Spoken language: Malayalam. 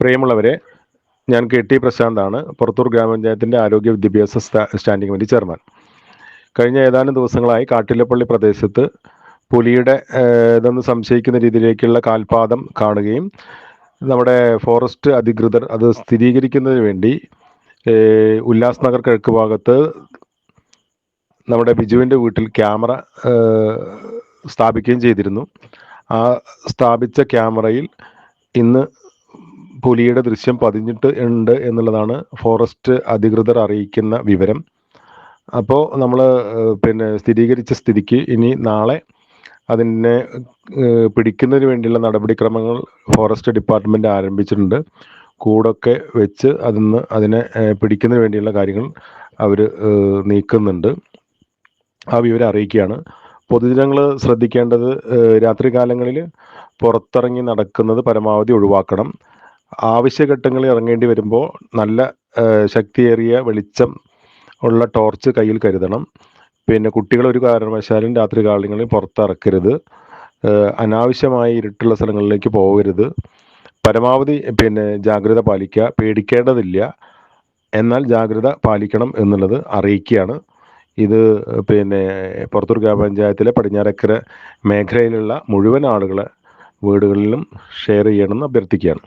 പ്രിയമുള്ളവരെ ഞാൻ കെ ടി പ്രശാന്താണ് പുറത്തൂർ ഗ്രാമപഞ്ചായത്തിന്റെ ആരോഗ്യ വിദ്യാഭ്യാസ സ്റ്റാ- സ്റ്റാൻഡിംഗ് കമ്മിറ്റി ചെയർമാൻ. കഴിഞ്ഞ ഏതാനും ദിവസങ്ങളായി കാട്ടിലപ്പള്ളി പ്രദേശത്ത് പുലിയുടെ ഇതെന്ന് സംശയിക്കുന്ന രീതിയിലേക്കുള്ള കാൽപാദം കാണുകയും നമ്മുടെ ഫോറസ്റ്റ് അധികൃതർ അത് സ്ഥിരീകരിക്കുന്നതിന് വേണ്ടി ഉല്ലാസ് നഗർ കിഴക്ക് ഭാഗത്ത് നമ്മുടെ ബിജുവിന്റെ വീട്ടിൽ ക്യാമറ സ്ഥാപിക്കുകയും ചെയ്തിരുന്നു. ആ സ്ഥാപിച്ച ക്യാമറയിൽ ഇന്ന് പുലിയുടെ ദൃശ്യം പതിഞ്ഞിട്ട് ഉണ്ട് എന്നുള്ളതാണ് ഫോറസ്റ്റ് അധികൃതർ അറിയിക്കുന്ന വിവരം. അപ്പോൾ നമ്മൾ പിന്നെ സ്ഥിരീകരിച്ച സ്ഥിതിക്ക് ഇനി നാളെ അതിനെ പിടിക്കുന്നതിന് വേണ്ടിയുള്ള നടപടിക്രമങ്ങൾ ഫോറസ്റ്റ് ഡിപ്പാർട്ട്മെന്റ് ആരംഭിച്ചിട്ടുണ്ട്. കൂടൊക്കെ വെച്ച് അതിന്ന് അതിനെ പിടിക്കുന്നതിന് വേണ്ടിയുള്ള കാര്യങ്ങൾ അവർ നീക്കുന്നുണ്ട്. ആ വിവരം അറിയിക്കുകയാണ്. പൊതുജനങ്ങൾ ശ്രദ്ധിക്കേണ്ടത് രാത്രി രാത്രികാലങ്ങളിൽ പുറത്തിറങ്ങി നടക്കുന്നത് പരമാവധി ഒഴിവാക്കണം. ആവശ്യഘട്ടങ്ങളിൽ ഇറങ്ങേണ്ടി വരുമ്പോൾ നല്ല ശക്തിയേറിയ വെളിച്ചം ഉള്ള ടോർച്ച് കയ്യിൽ കരുതണം. പിന്നെ കുട്ടികൾ ഒരു കാരണവശാലും രാത്രി കാലങ്ങളിൽ പുറത്തിറക്കരുത്. അനാവശ്യമായി ഇരുട്ടുള്ള സ്ഥലങ്ങളിലേക്ക് പോകരുത്. പരമാവധി പിന്നെ ജാഗ്രത പാലിക്കുക. പേടിക്കേണ്ടതില്ല. എന്നാൽ ജാഗ്രത പാലിക്കണം എന്നുള്ളത് അറിയിക്കുകയാണ്. ഇത് പിന്നെ പുറത്തൂർ ഗ്രാമപഞ്ചായത്തിലെ പടിഞ്ഞാറക്കര മേഖലയിലുള്ള മുഴുവൻ ആളുകളെ വീടുകളിലും ഷെയർ ചെയ്യണമെന്ന് അഭ്യർത്ഥിക്കുകയാണ്.